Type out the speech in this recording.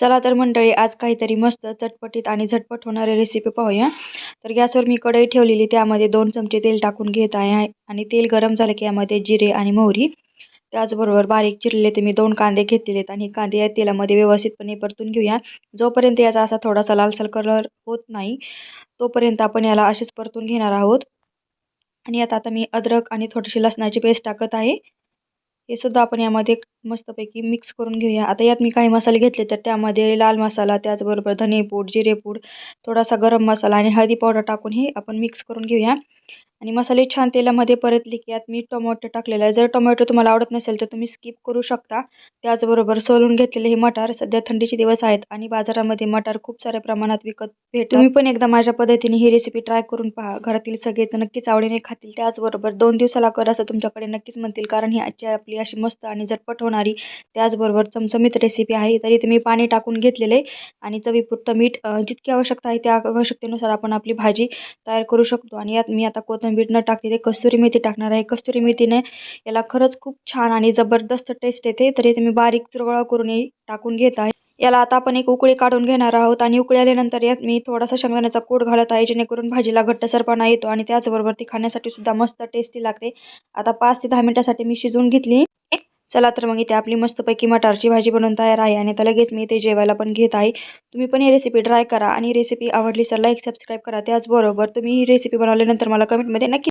चला तर मंडळी आज काहीतरी मस्त चटपटीत आणि झटपट होणारी रेसिपी पाहूया. तर गॅसवर मी कढई ठेवलेली त्यामध्ये दोन चमचे तेल टाकून घेत आहे आणि तेल गरम झालं की यामध्ये जिरे आणि मोहरी. त्याचबरोबर बारीक चिरलेले ते मी दोन कांदे घेतलेले आहेत आणि कांदे या तेलामध्ये व्यवस्थितपणे परतून घेऊया. जोपर्यंत याचा असा थोडासा लालसर कलर होत नाही तोपर्यंत आपण याला असेच परतून घेणार आहोत. आणि आता आता मी अद्रक आणि थोडीशी लसणाची पेस्ट टाकत आहे. हे सुद्धा आपण यामध्ये मस्तपैकी मिक्स करून घेऊया. आता यात मी काही मसाले घेतले तर त्यामध्ये लाल मसाला त्याचबरोबर धनेपूड जिरेपूड थोडासा गरम मसाला आणि हळदी पावडर टाकून हे आपण मिक्स करून घेऊया. आणि मसाले छान तेलामध्ये परतले की यात मी टोमॅटो टाकलेला आहे. जर टोमॅटो तुम्हाला आवडत नसेल तर तुम्ही स्किप करू शकता. त्याचबरोबर सोलून घेतलेले हे मटार सध्या थंडीचे दिवस आहेत आणि बाजारामध्ये मटार खूप साऱ्या प्रमाणात विकत भेट तुम्ही पण एकदा माझ्या पद्धतीने ही रेसिपी ट्राय करून पहा. घरातील सगळेच नक्कीच आवडीने खातील. त्याचबरोबर दोन दिवसाला कर असं तुमच्याकडे नक्कीच म्हणतील कारण ही आजची आपली अशी मस्त आणि झटपट होणारी त्याचबरोबर चमचमीत रेसिपी आहे. तरी तुम्ही पाणी टाकून घेतलेले आणि चवीपुरतं मीठ जितकी आवश्यकता आहे त्या आवश्यकतेनुसार आपण आपली भाजी तयार करू शकतो. आणि यात मी आता मीठ न टाकते कस्तुरी मेथी टाकणार आहे. कस्तुरी मेथीने याला खरंच खूप छान आणि जबरदस्त टेस्ट येते. तरी तुम्ही बारीक चुरगळा करून टाकून घेत आहे. याला आता आपण एक उकळी काढून घेणार आहोत आणि उकळी आल्यानंतर यात मी थोडासा शेंगदाण्याचा कूट घालत आहे जेणेकरून भाजीला घट्टसरपणा येतो आणि त्याचबरोबर ती खाण्यासाठी सुद्धा मस्त टेस्टी लागते. आता पाच ते दहा मिनटासाठी मी शिजवून घेतली. चला तर मग इथे आपली मस्तपैकी मटारची भाजी बनवून तयार आहे आणि आता लगेच मी ते जेवायला पण घेत आहे. तुम्ही पण ही रेसिपी ट्राय करा आणि रेसिपी आवडली तर लाईक सबस्क्राईब करा. त्याचबरोबर तुम्ही ही रेसिपी बनवल्यानंतर मला कमेंटमध्ये नक्की